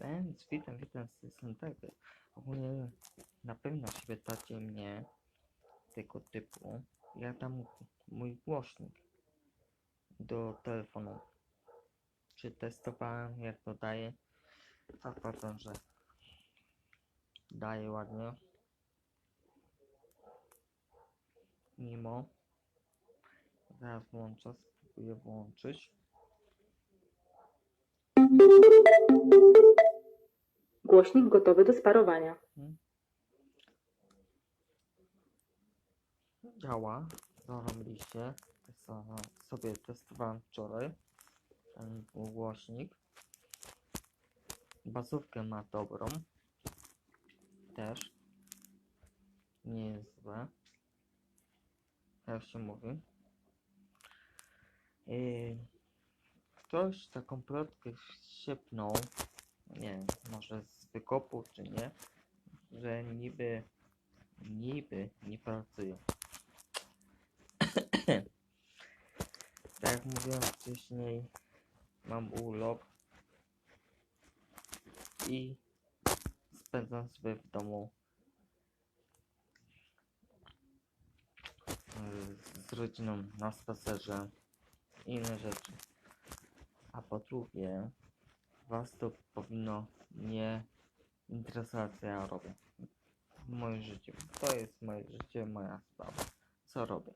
Więc witam, witam z tak. Ogólnie na pewno się pytacie mnie tego typu. Ja dam mój głośnik do telefonu. Czy testowałem jak to daje? Tak powiem, że daje ładnie. Mimo. Zaraz włączę, spróbuję włączyć. Głośnik gotowy do sparowania. działa. Zarobiliście. So- Sobie testowałem wczoraj. Ten głośnik. Bazówkę ma dobrą. Też. Nie jest złe. Jak się mówi. I ktoś taką plotkę siepnął. Nie wiem, może z wykopu czy nie. Że niby niby nie pracuje. tak jak mówiłem wcześniej, mam urlop i spędzam sobie w domu z rodziną na spacerze i inne rzeczy. A po drugie, was to powinno nie interesować, co ja robię w moim życiu. To jest moje życie, moja sprawa. Co robię?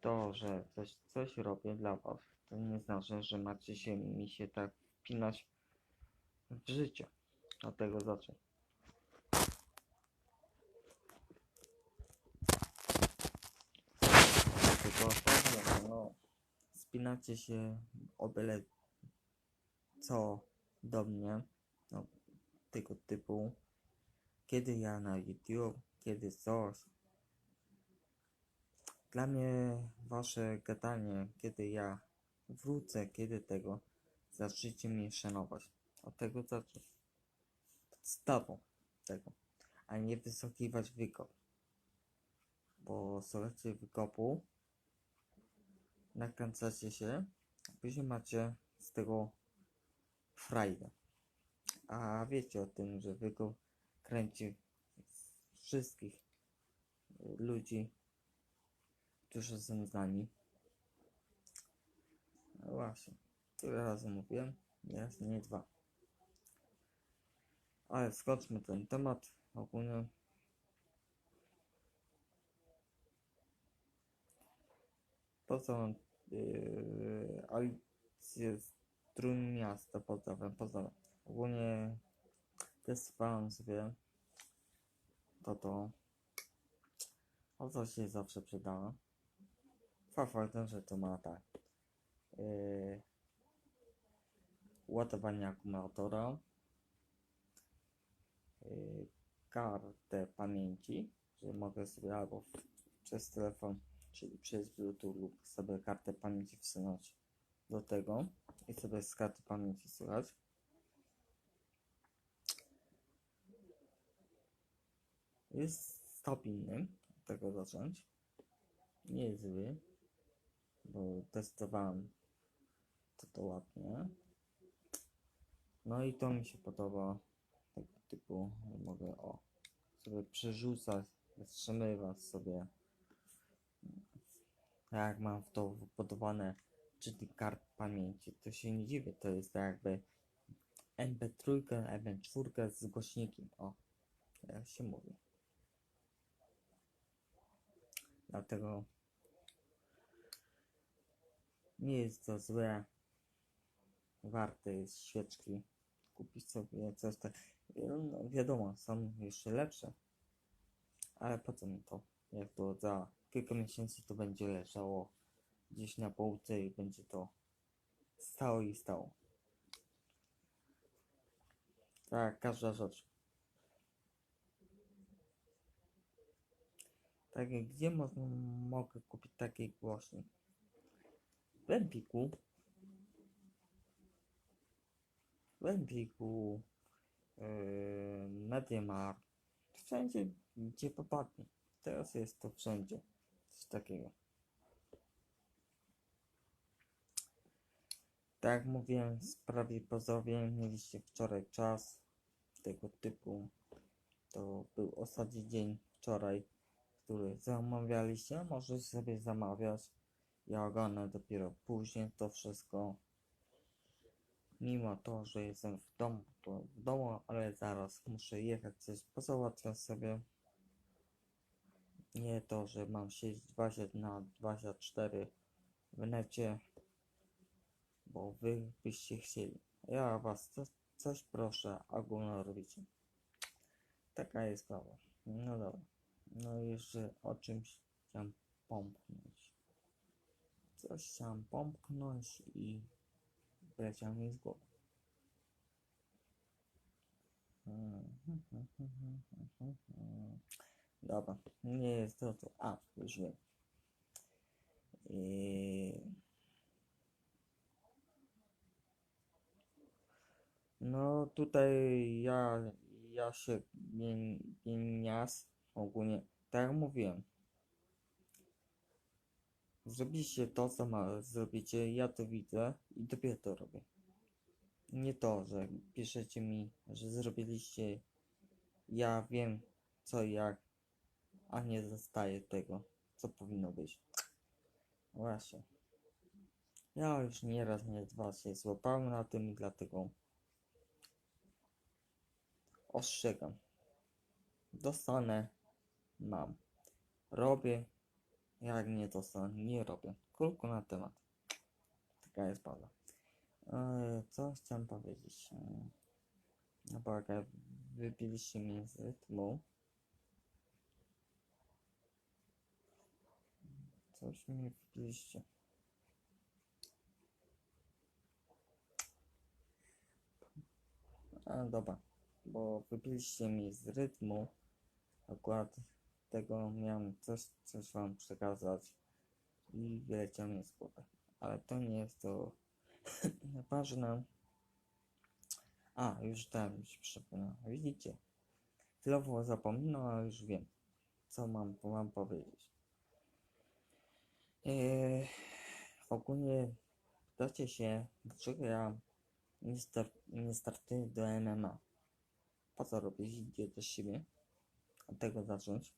To, że coś, coś robię dla was, to nie znaczy, że macie się mi się tak wpinać w życie. Od tego zacznę. No, spinacie się o byle co do mnie, no, tego typu kiedy ja na YouTube, kiedy coś. Dla mnie wasze gadanie, kiedy ja wrócę, kiedy tego, zacznijcie mnie szanować. Od tego zacznę. Podstawą tego, a nie wysokiwać wykop. Bo słuchacie wykopu, nakręcacie się, później macie z tego frajdę. A wiecie o tym, że wykop kręci wszystkich ludzi, którzy są z nami. No właśnie, tyle razy mówiłem, jest nie dwa. Ale skoczmy ten temat ogólnie. Po co mam yy, Alicję z Trójmiasta, pozdrawiam, pozdrawiam. Ogólnie testowałem sobie to to. O co się zawsze przydało fakt faktem, że to ma tak. Yy, ładowanie akumulatora. Yy, kartę pamięci że mogę sobie albo przez telefon czyli przez bluetooth lub sobie kartę pamięci wsunąć do tego i sobie z karty pamięci słuchać jest stabilny, od tego zacząć. Nie jest zły, bo testowałem to to ładnie. No i to mi się podoba, tego typu, mogę o, sobie przerzucać, wstrzymywać sobie. Jak mam w to wbudowane czytnik kart pamięci, to się nie dziwię, to jest tak jakby MP3, MP4 z głośnikiem, o, jak się mówi. Dlatego nie jest to złe. Warte jest świeczki. Kupić sobie coś tak. No, wiadomo, są jeszcze lepsze. Ale po co mi to? Jak to za kilka miesięcy to będzie leżało gdzieś na półce i będzie to stało i stało. Tak, każda rzecz. Tak, gdzie mo mogę kupić taki głośnik? W Empiku. W Empiku. Yy, Mediamarkt. Wszędzie, gdzie popadnie. Teraz jest to wszędzie. Takiego. Tak jak mówiłem, w sprawie pozorowej mieliście wczoraj czas tego typu. To był ostatni dzień wczoraj, który zamawialiście. Możecie sobie zamawiać. Ja ogarnę dopiero później to wszystko. Mimo to, że jestem w domu, to w domu, ale zaraz muszę jechać coś pozałatwiać sobie. Nie to, że mam siedzieć 20 na 24 w necie, bo wy byście chcieli. Ja was co, coś proszę, a gówno robicie. Taka jest sprawa. No dobra. No i jeszcze o czymś chciałem pompknąć. Coś chciałem pompknąć i wyleciał mi z głowy. Dobra, nie jest to to. A, już wiem. I... No tutaj ja, ja się pieniądz ogólnie, tak jak mówiłem. Zrobiliście to, co ma zrobicie, ja to widzę i dopiero to robię. Nie to, że piszecie mi, że zrobiliście, ja wiem co jak, a nie zostaje tego, co powinno być. Właśnie. Ja już nieraz, nie dwa się złapałem na tym dlatego ostrzegam. Dostanę, mam. Robię, jak nie dostanę, nie robię. Krótko na temat. Taka jest prawda. Eee, co chciałem powiedzieć? Eee, No bo jak wybiliście mnie z rytmu. Coś mnie wybiliście. A dobra, bo wybiliście mnie z rytmu. Akurat tego miałem coś, coś wam przekazać i wyleciał mi z głowy. Ale to nie jest to ważne. A, już mi się przypomniał. Widzicie? Chwilowo zapominam, ale już wiem, co mam wam powiedzieć. Eee, ogólnie pytacie się, dlaczego ja nie, star nie startuję do MMA. Po co robić idiotę z siebie? Od tego zacząć.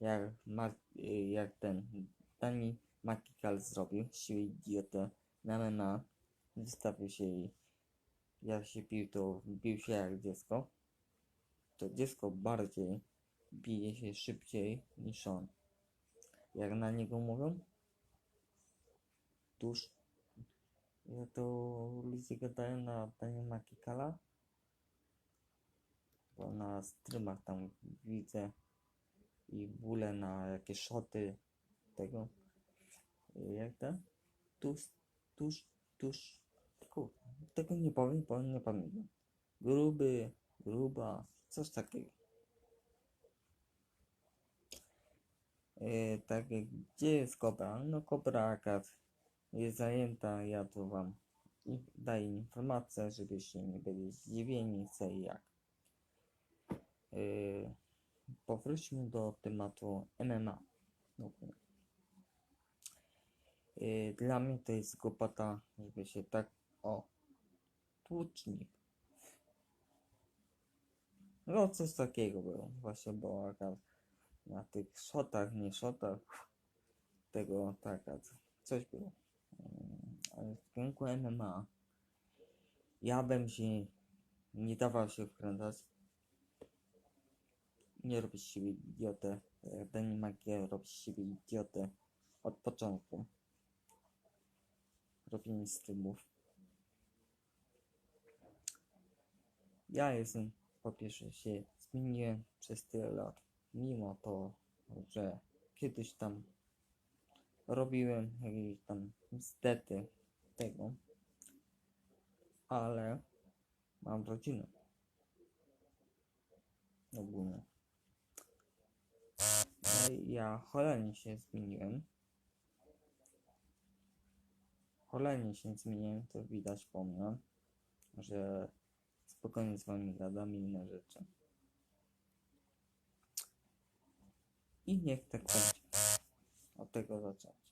Jak, ma, y, jak ten Dani Makikal zrobił, z siebie idiotę na MMA. Wystawił się i jak się bił, to bił się jak dziecko. To dziecko bardziej bije się szybciej niż on. Jak na niego mówią? Tuż. Ja to ludzie gadają na Dani Makikala. Bo na streamach tam widzę i w ogóle na jakieś szoty tego. Jak to? Tuż, tuż, tuż. Kurwa, tego nie powiem, bo nie pamiętam. Gruby, gruba, coś takiego. Yy, tak, gdzie jest kobra? No kobra akad jest zajęta, ja tu wam daję informację, żebyście nie byli zdziwieni co i jak. Yy, powróćmy do tematu MMA. Yy, dla mnie to jest głupota, żeby się tak o tłucznik. No coś takiego było właśnie, bo akurat na tych shotach, nie shotach tego taka coś było. Mm, Ale w rynku MMA ja bym się nie dawał się wkręcać nie robić siebie idiotę. Danny Magier robi siebie idiotę od początku. Robienie streamów. Ja jestem, po pierwsze, się zmieniłem przez tyle lat. Mimo to, że kiedyś tam robiłem jakieś tam stety tego, ale mam rodzinę. Ogólnie. No i ja cholernie się zmieniłem. Cholernie się zmieniłem, to widać po mnie, że spokojnie z wami gadam inne rzeczy. I niech tak będzie. Od tego zacząć.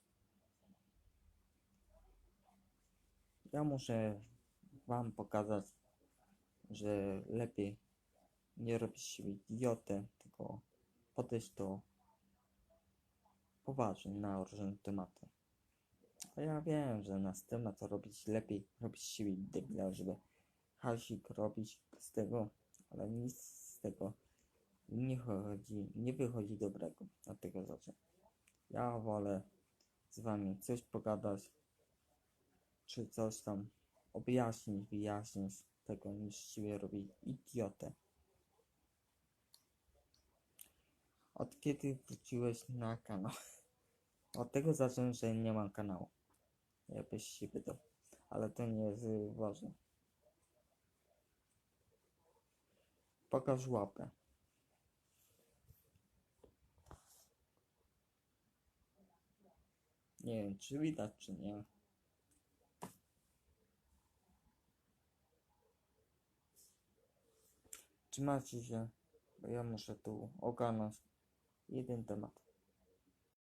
ja muszę wam pokazać, że lepiej nie robić siebie idiotę, tylko podejść do poważnie na różne tematy. A ja wiem, że na temat to robić lepiej, robić siebie debila, żeby hasik robić z tego, ale nic z tego nie chodzi, nie wychodzi dobrego od tego rzeczy. Ja wolę z wami coś pogadać, czy coś tam objaśnić, wyjaśnić tego, niż siebie robić idiotę. Od kiedy wróciłeś na kanał? Od tego zacząłem, że nie mam kanału. Jakbyś się pytał. Ale to nie jest y, ważne. Pokaż łapę. Nie wiem, czy widać, czy nie. Trzymajcie się, bo ja muszę tu ogarnąć jeden temat.